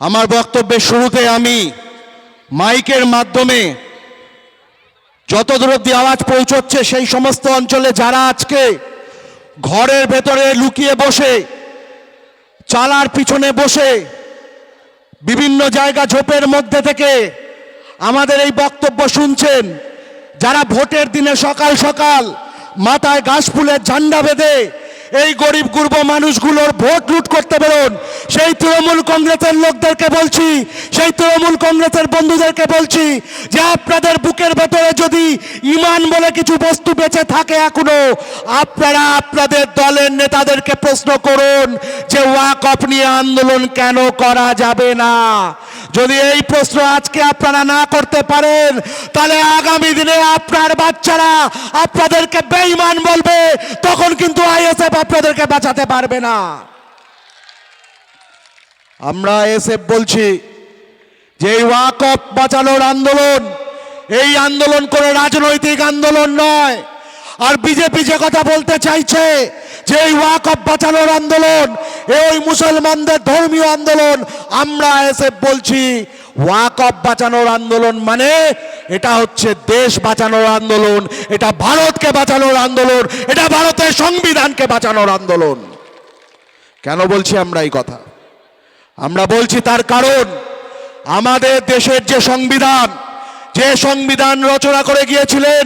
আমার বক্তব্যের শুরুতে আমি মাইকের মাধ্যমে যত দূর অব্দি আওয়াজ পৌঁছচ্ছে, সেই সমস্ত অঞ্চলে যারা আজকে ঘরের ভেতরে লুকিয়ে বসে, চালার পিছনে বসে, বিভিন্ন জায়গা ঝোপের মধ্যে থেকে আমাদের এই বক্তব্য শুনছেন, যারা ভোটের দিনে সকাল সকাল মাথায় ঘাস ফুলের ঝান্ডা বেঁধে এই গরিব গুরব মানুষগুলোর ভোট লুট করতে বেরোন। সেই তৃণমূল কংগ্রেসের লোকদেরকে বলছি, সেই তৃণমূল কংগ্রেসের বন্ধুদেরকে বলছি যে আপনাদের বুকের ভেতরে যদি ইমান বলে কিছু বস্তু বেঁচে থাকে এখনও, আপনারা আপনাদের দলের নেতাদেরকে প্রশ্ন করুন যে ওয়াক অফ নিয়ে আন্দোলন কেন করা যাবে না? যদি এই প্রশ্ন আজকে আপনারা না করতে পারেন, তাহলে আগামী দিনে আপনার বাচ্চারা আপনাদেরকে বেঈমান বলবে, তখন কিন্তু আইএসএফ আপনাদেরকে বাঁচাতে পারবে না। আমরা আইএসএফ বলছি যে এই ওয়াক অফ বাঁচানোর আন্দোলন, এই আন্দোলন কোনো রাজনৈতিক আন্দোলন নয়। আর বিজেপি যে কথা বলতে চাইছে যে ওয়াকফ বাঁচানোর আন্দোলন, এ ওই মুসলমানদের ধর্মীয় আন্দোলন, আমরা এসে বলছি ওয়াকফ বাঁচানোর আন্দোলন মানে এটা হচ্ছে দেশ বাঁচানোর আন্দোলন, এটা ভারতকে বাঁচানোর আন্দোলন, এটা ভারতের সংবিধানকে বাঁচানোর আন্দোলন। কেন বলছি আমরা এই কথা? আমরা বলছি তার কারণ, আমাদের দেশের যে সংবিধান যে সংবিধান রচনা করে গিয়েছিলেন,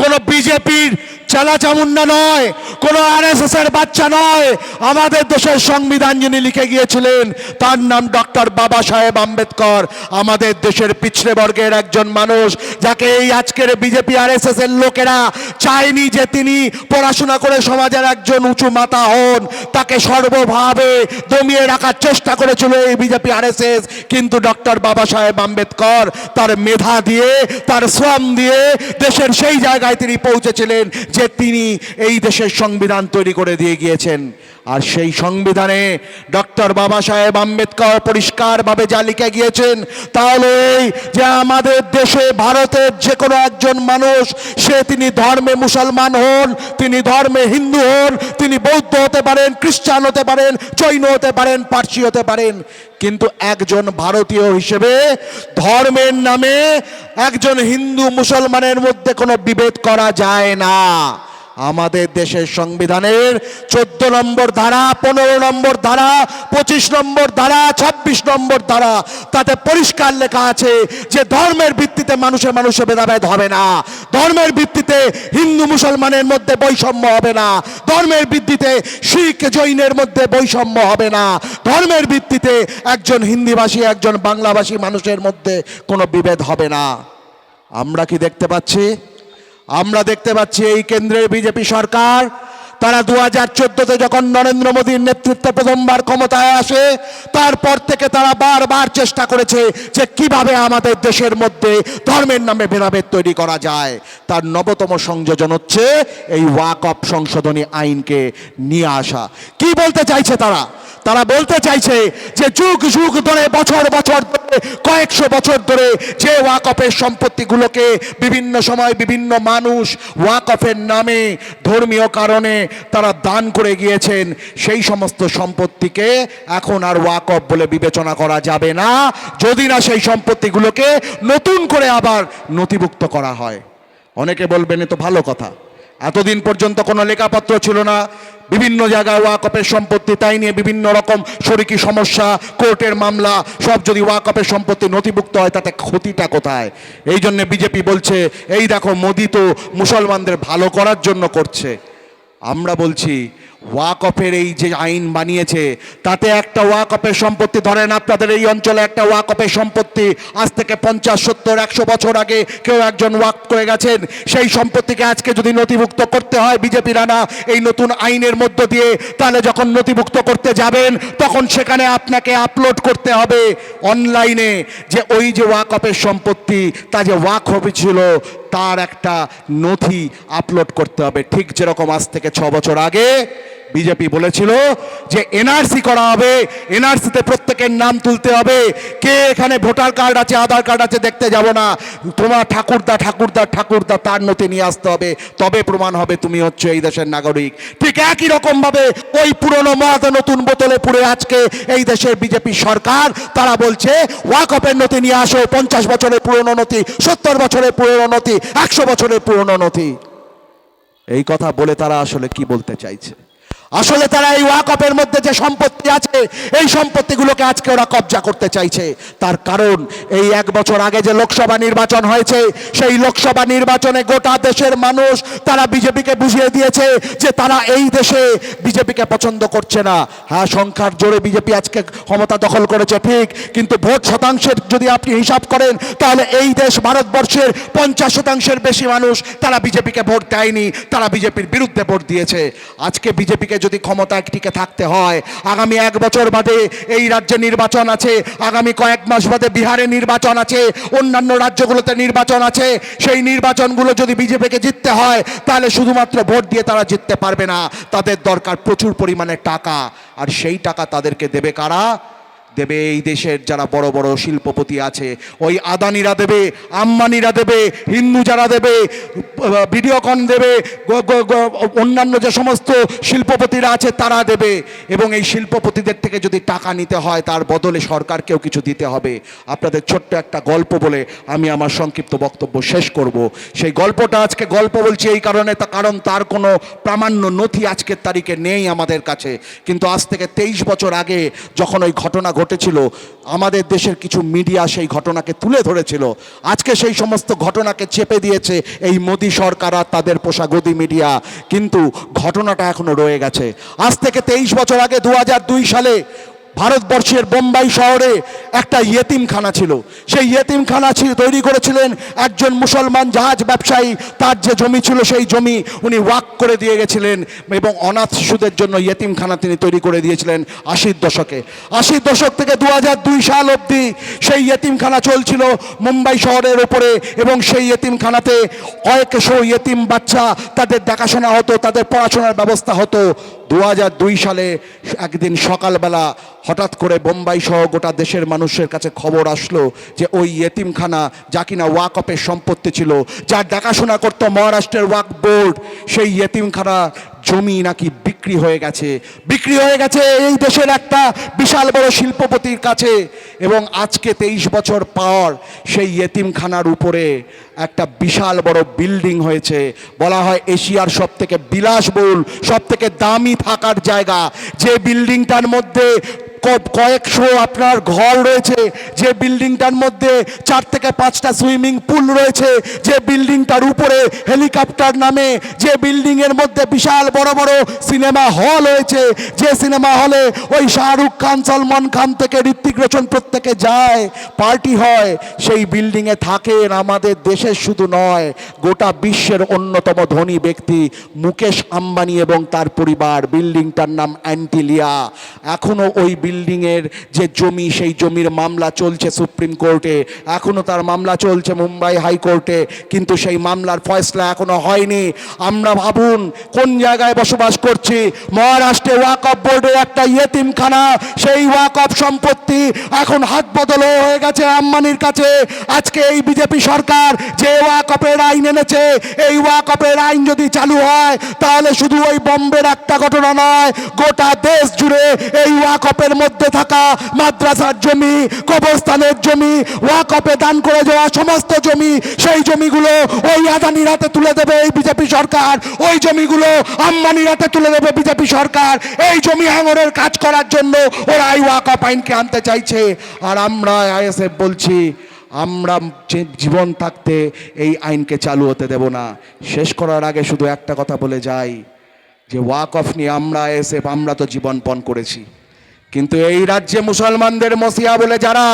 কোন বিজেপির চালা চামুন্ডা নয়, কোন আরএসএস এর বাচ্চা নয়। আমাদের দেশের সংবিধান যিনি লিখে গিয়েছিলেন, তার নাম ডক্টর বাবা সাহেব আম্বেদকর। আমাদের দেশের পিছড়ে বর্গের একজন মানুষ, যাকে এই আজকের বিজেপি আরএসএস এর লোকেরা চায়নি যে তিনি পড়াশোনা করে সমাজের একজন উঁচু মাতা হন। তাকে সর্বভাবে দমিয়ে রাখার চেষ্টা করেছিল এই বিজেপি আরএসএস কিন্তু ডক্টর বাবা সাহেব আম্বেদকর তার মেধা দিয়ে, তার শ্রম দিয়ে দেশের সেই জায়গায় তিনি পৌঁছেছিলেন, যে তিনি এই দেশের সংবিধান তৈরি করে দিয়ে গিয়েছেন। আর সেই সংবিধানে ডক্টর বাবা সাহেব আম্বেদকর পরিষ্কারভাবে যা লিখে গিয়েছেন তাহলে যে আমাদের দেশে ভারতের যে কোনো একজন মানুষ, সে তিনি ধর্মে মুসলমান হন, তিনি ধর্মে হিন্দু হন, তিনি বৌদ্ধ হতে পারেন, খ্রিস্টান হতে পারেন, জৈন হতে পারেন, পার্সি হতে পারেন। কিন্তু একজন ভারতীয় হিসেবে ধর্মের নামে একজন হিন্দু মুসলমানের মধ্যে কোনো বিভেদ করা যায় না। আমাদের দেশের সংবিধানের চোদ্দ নম্বর ধারা, পনেরো নম্বর ধারা, পঁচিশ নম্বর ধারা, ছাব্বিশ নম্বর ধারা, তাতে পরিষ্কার লেখা আছে যে ধর্মের ভিত্তিতে মানুষের মানুষে ভেদাভেদ হবে না। ধর্মের ভিত্তিতে হিন্দু মুসলমানের মধ্যে বৈষম্য হবে না। ধর্মের ভিত্তিতে শিখ জৈনের মধ্যে বৈষম্য হবে না। ধর্মের ভিত্তিতে একজন হিন্দিভাষী, একজন বাংলাভাষী মানুষের মধ্যে কোনো বিভেদ হবে না। আমরা কি দেখতে পাচ্ছি? আমরা দেখতে পাচ্ছি এই কেন্দ্রের বিজেপি সরকার। তারা দু হাজার চোদ্দতে যখন নরেন্দ্র মোদীর নেতৃত্বে প্রথমবার ক্ষমতায় আসে, তারপর থেকে তারা বারবার চেষ্টা করেছে যে কীভাবে আমাদের দেশের মধ্যে ধর্মের নামে ভেদাভেদ তৈরি করা যায়। তার নবতম সংযোজন হচ্ছে এই ওয়াক অফ সংশোধনী আইনকে নিয়ে আসা। কি বলতে চাইছে তারা? তারা বলতে চাইছে যে যুগ যুগ ধরে, বছর বছর ধরে, কয়েকশো বছর ধরে যে ওয়াকফের সম্পত্তিগুলোকে বিভিন্ন সময় বিভিন্ন মানুষ ওয়াকফের নামে, ধর্মীয় কারণে তারা দান করে গিয়েছেন, সেই সমস্ত সম্পত্তিকে এখন আর ওয়াকফ বলে বিবেচনা করা যাবে না। যদি না সেই সম্পত্তিগুলোকে নতুন করে আবার নথিভুক্ত করা হয়। অনেকে বলবেন, এ তো ভালো কথা। এতদিন পর্যন্ত কোনো লেখাপত্র ছিল না। বিভিন্ন জায়গায় ওয়াকপের সম্পত্তি, তাই নিয়ে বিভিন্ন রকম শরিকি সমস্যা, কোর্টের মামলা, সব যদি ওয়াকপের সম্পত্তি নথিভুক্ত হয়, তাতে ক্ষতিটা কোথায়? এই জন্যে বিজেপি বলছে, এই দেখো, মোদি তো মুসলমানদের ভালো করার জন্য করছে। আমরা বলছি ওয়াকফের এই যে আইন বানিয়েছে, তাতে একটা ওয়াকফের সম্পত্তি, ধরেন আপনাদের এই অঞ্চলে একটা ওয়াকফের সম্পত্তি, আজ থেকে পঞ্চাশ, সত্তর, একশো বছর আগে কেউ একজন ওয়াক করে গেছেন, সেই সম্পত্তিকে আজকে যদি নথিভুক্ত করতে হয় বিজেপির আনা এই নতুন আইনের মধ্য দিয়ে, তাহলে যখন নথিভুক্ত করতে যাবেন, তখন সেখানে আপনাকে আপলোড করতে হবে অনলাইনে যে ওই যে ওয়াকফের সম্পত্তি, তা যে ওয়াক হবে ছিল, তার একটা নথি আপলোড করতে হবে, ঠিক যেরকম আজ থেকে ছ বছর আগে। বিজেপি বলেছিল যে এনআরসি করা হবে। এনআরসিতে প্রত্যেকের নাম তুলতে হবে। কে এখানে ভোটার কার্ড আছে, আধার কার্ড আছে দেখতে যাব না। তোমার ঠাকুরদা ঠাকুরদা ঠাকুরদা, তার নথি নিয়ে আসতে হবে। তবে প্রমাণ হবে তুমি হচ্ছে এই দেশের নাগরিক। ঠিক একই রকম ভাবে ওই পুরনো মদ নতুন বোতলে পুরে আজকে এই দেশের বিজেপি সরকার, তারা বলছে ওয়াকপের নথি নিয়ে আসো, পঞ্চাশ বছরের পুরনো নথি, সত্তর বছরের পুরনো নথি, একশো বছরের পুরনো নথি। এই কথা বলে তারা আসলে কি বলতে চাইছে? আসলে তারা এই ওয়াকপের মধ্যে যে সম্পত্তি আছে, এই সম্পত্তিগুলোকে আজকে ওরা কবজা করতে চাইছে। তার কারণ, এই এক বছর আগে যে লোকসভা নির্বাচন হয়েছে, সেই লোকসভা নির্বাচনে গোটা দেশের মানুষ তারা বিজেপিকে বুঝিয়ে দিয়েছে যে তারা এই দেশে বিজেপিকে পছন্দ করছে না। হ্যাঁ সংখ্যার জোরে বিজেপি আজকে ক্ষমতা দখল করেছে, ঠিক, কিন্তু ভোট শতাংশের যদি আপনি হিসাব করেন, তাহলে এই দেশ ভারতবর্ষের পঞ্চাশ শতাংশের বেশি মানুষ তারা বিজেপিকে ভোট দেয়নি, তারা বিজেপির বিরুদ্ধে ভোট দিয়েছে। আজকে বিজেপিকে যদি ক্ষমতায় টিকে থাকতে হয়, আগামী এক বছর বাদে এই রাজ্যে নির্বাচন আছে, আগামী কয়েক মাস বাদে বিহারে নির্বাচন আছে, অন্যান্য রাজ্যগুলোতে নির্বাচন আছে, সেই নির্বাচনগুলো যদি বিজেপিকে জিততে হয়, তাহলে শুধুমাত্র ভোট দিয়ে তারা জিততে পারবে না। তাদের দরকার প্রচুর পরিমাণে টাকা, আর সেই টাকা তাদেরকে দেবে কারা? দেবে এই দেশের যারা বড় বড় শিল্পপতি আছে, ওই আদানিরা দেবে, আম্বানিরা দেবে হিন্দু যারা দেবে, ভিডিওকন দেবে অন্যান্য যে সমস্ত শিল্পপতিরা আছে তারা দেবে। এবং এই শিল্পপতিদের থেকে যদি টাকা নিতে হয়, তার বদলে সরকারকেও কিছু দিতে হবে। আপনাদের ছোট্ট একটা গল্প বলে আমি আমার সংক্ষিপ্ত বক্তব্য শেষ করব। সেই গল্পটা আজকে গল্প বলছি এই কারণে কারণ তার কোনো প্রামাণ্য নথি আজকের তারিখে নেই আমাদের কাছে। কিন্তু আজ থেকে তেইশ বছর আগে যখন ওই ঘটনা ঘটেছিল, আমাদের দেশের কিছু মিডিয়া সেই ঘটনাকে তুলে ধরেছিল। আজকে সেই সমস্ত ঘটনাকে চেপে দিয়েছে এই মোদী সরকার আর তাদের পোষা গদি মিডিয়া। কিন্তু ঘটনাটা এখনও রয়ে গেছে। আজ থেকে তেইশ বছর আগে দু হাজার দুই সালে ভারতবর্ষের বোম্বাই শহরে একটা ইয়েতিমখানা ছিল। সেই ইয়েতিমখানা ছিল তৈরি করেছিলেন একজন মুসলমান জাহাজ ব্যবসায়ী। তার যে জমি ছিল সেই জমি উনি ওয়াক করে দিয়ে গেছিলেন এবং অনাথ শিশুদের জন্য ইয়েতিমখানা তিনি তৈরি করে দিয়েছিলেন আশির দশকে। আশির দশক থেকে দু দুই সাল অবধি সেই ইয়েতিমখানা চলছিল মুম্বাই শহরের ওপরে এবং সেই ইয়েতিমখানাতে কয়েকশো ইয়েতিম বাচ্চা তাদের দেখাশোনা হতো, তাদের পড়াশোনার ব্যবস্থা হতো। দু সালে একদিন সকালবেলা হঠাৎ করে বোম্বাই সহ গোটা দেশের মানুষের কাছে খবর আসলো যে ওই ইয়েতিমখানা যা কিনা ওয়াকপের সম্পত্তি ছিল, যার দেখাশোনা করতো মহারাষ্ট্রের ওয়াক বোর্ড, সেই ইয়েতিমখানা জমি নাকি বিক্রি হয়ে গেছে। বিক্রি হয়ে গেছে এই দেশের একটা বিশাল বড় শিল্পপতির কাছে এবং আজকে তেইশ বছর পর সেই ইয়েতিমখানার উপরে একটা বিশাল বড় বিল্ডিং হয়েছে। বলা হয় এশিয়ার সব থেকে বিলাসবহুল সব থেকে দামি থাকার জায়গা। যে বিল্ডিংটার মধ্যে কয়েকশো আপনার ঘর রয়েছে, যে বিল্ডিংটার মধ্যে চার থেকে পাঁচটা সুইমিং পুল রয়েছে, যে বিল্ডিংটার উপরে হেলিকপ্টার নামে, যে বিল্ডিং এর মধ্যে বিশাল বড় বড় সিনেমা হল হয়েছে যে সিনেমা হলে ওই শাহরুখ খান, সলমান খান থেকে ঋত্বিক রোশন প্রত্যেকে যায়, পার্টি হয়, সেই বিল্ডিংয়ে থাকেন আমাদের দেশের শুধু নয়, গোটা বিশ্বের অন্যতম ধনী ব্যক্তি মুকেশ আম্বানি এবং তার পরিবার, বিল্ডিংটার নাম অ্যান্টিলিয়া। এখনও ওই বিল্ডিংয়ের যে জমি, সেই জমির মামলা চলছে সুপ্রিম কোর্টে এখনও তার মামলা চলছে মুম্বাই হাইকোর্টে কিন্তু সেই মামলার ফয়সলা এখনও হয়নি। আমরা ভাবুন, কোন জায়গায় বসবাস করছি? মহারাষ্ট্রে ওয়াকফ বোর্ডে একটা ইয়েতিমখানা, সেই ওয়াকফ সম্পত্তি এখন হাত বদল হয়ে গেছে আম্বানির কাছে। আজকে এই বিজেপি সরকার যে ওয়াকফের আইন এনেছে, এই ওয়াকফের আইন যদি চালু হয়, তাহলে শুধু ওই বম্বের একটা ঘটনা নয়, গোটা দেশ জুড়ে এই ওয়াকফের মধ্যে থাকা মাদ্রাসার জমি, কবরস্থানের জমি, ওয়াকফে দান করে যাওয়া সমস্ত জমি, সেই জমিগুলো ওই আদানির হাতে তুলে দেবে এই বিজেপি সরকার। ওই জমিগুলো আম্বানির হাতে তুলে দেবে বিজেপি সরকার। এই জমি হাঙরের কাজ করার জন্য ওরা এই ওয়াকফ আইনকে আনতে চাইছে। আর আমরা আইএসএফ বলছি, আমরা জীবন থাকতে এই আইনকে চালু হতে দেব না। শেষ করার আগে শুধু একটা কথা বলে যাই, যে ওয়াক অফ নিয়ে আমরা এসে আমরা তো জীবনপণ করেছি। কিন্তু এই রাজ্যে মুসলমানদের মসিয়া বলে যারা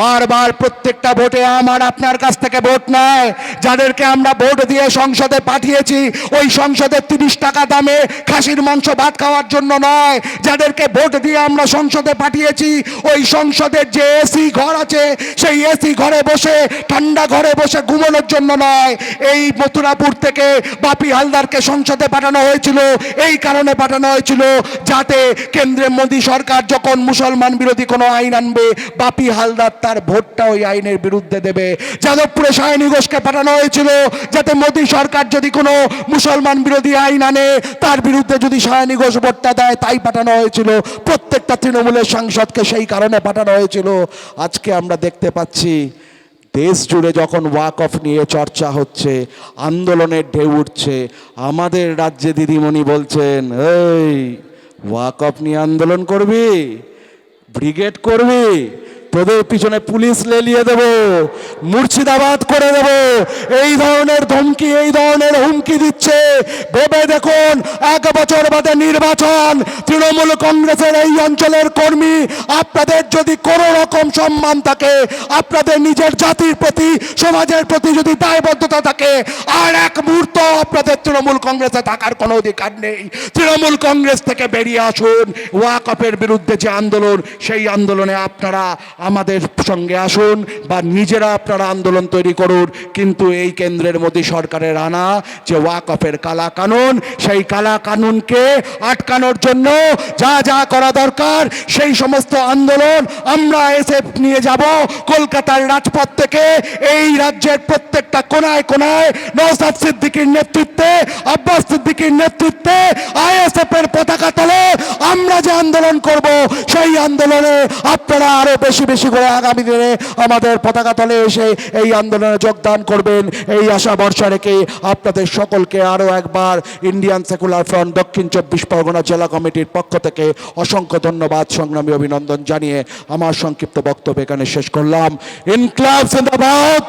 বারবার প্রত্যেকটা ভোটে আমার আপনার কাছ থেকে ভোট নেয়। যাদেরকে আমরা ভোট দিয়ে সংসদে পাঠিয়েছি, ওই সংসদে তিরিশ টাকা দামে খাসির মাংস ভাত খাওয়ার জন্য নয়। যাদেরকে ভোট দিয়ে আমরা সংসদে পাঠিয়েছি, ওই সংসদের যে এসি ঘর আছে, সেই এসি ঘরে বসে, ঠান্ডা ঘরে বসে ঘুমানোর জন্য নয়। এই মথুরাপুর থেকে বাপি হালদারকে সংসদে পাঠানো হয়েছিল, এই কারণে পাঠানো হয়েছিল যাতে কেন্দ্রে মোদী সরকার যখন মুসলমান বিরোধী কোনো আইন আনবে, বাপি হালদার তার ভোটটা ওই আইনের বিরুদ্ধে দেবে। যাদবপুরে সায়নী ঘোষকে পাঠানো হয়েছিল যাতে মোদী সরকার যদি কোনো মুসলমান বিরোধী আইন আনে, তার বিরুদ্ধে যদি সায়নী ঘোষ ভোটটা দেয়, তাই পাঠানো হয়েছিল। প্রত্যেকটা তৃণমূলের সাংসদকে সেই কারণে পাঠানো হয়েছিল। আজকে আমরা দেখতে পাচ্ছি, দেশ জুড়ে যখন ওয়াক অফ নিয়ে চর্চা হচ্ছে, আন্দোলনের ঢেউ উঠছে, আমাদের রাজ্যে দিদিমণি বলছেন, এই ওয়াক অফ নিয়ে আন্দোলন করবি ব্রিগেড করবি তোদের পিছনে পুলিশ লেলিয়ে দেব, মুর্শিদাবাদ করে দেব। এই ধরনের ধমকি, এই ধরনের হুমকি দিচ্ছে। ভেবে দেখুন, এক বছর বাদে নির্বাচন, তৃণমূল কংগ্রেসের এই অঞ্চলের কর্মী, আপনাদের যদি কোনো রকম সম্মান থাকে, আপনাদের নিজের জাতির প্রতি, সমাজের প্রতি যদি দায়বদ্ধতা থাকে, আর এক মুহূর্ত আপনাদের তৃণমূল কংগ্রেসে থাকার কোনো অধিকার নেই। তৃণমূল কংগ্রেস থেকে বেরিয়ে আসুন। ওয়াকফের বিরুদ্ধে যে আন্দোলন, সেই আন্দোলনে আপনারা আমাদের সঙ্গে আসুন বা নিজেরা আপনারা আন্দোলন তৈরি করুন। কিন্তু এই কেন্দ্রের মোদী সরকারের আনা যে ওয়াকফের কালা কানুন সেই কালা কানুনকে আটকানোর জন্য যা যা করা দরকার, সেই সমস্ত আন্দোলন আমরা এসে নিয়ে যাব। কলকাতার রাজপথ থেকে এই রাজ্যের প্রত্যেকটা কোনায় কোনায় নৌসাদ সিদ্দিকীর নেতৃত্বে, আব্বাস সিদ্দিকীর নেতৃত্বে, আইএসএফ এর পতাকা তলে আমরা যে আন্দোলন করব, সেই আন্দোলনে আপনারা আরও বেশি বেশি করে আগামী দিনে আমাদের পতাকা তলে এসে এই আন্দোলনে যোগদান করবেন। এই আশা ভরসা রেখে আপনাদের সকলকে আরও একবার ইন্ডিয়ান সেকুলার ফ্রন্ট দক্ষিণ চব্বিশ পরগনা জেলা কমিটির পক্ষ থেকে অসংখ্য ধন্যবাদ, সংগ্রামী অভিনন্দন জানিয়ে আমার সংক্ষিপ্ত বক্তব্য এখানে শেষ করলাম। ইনক্লাব, জিন্দাবাদ!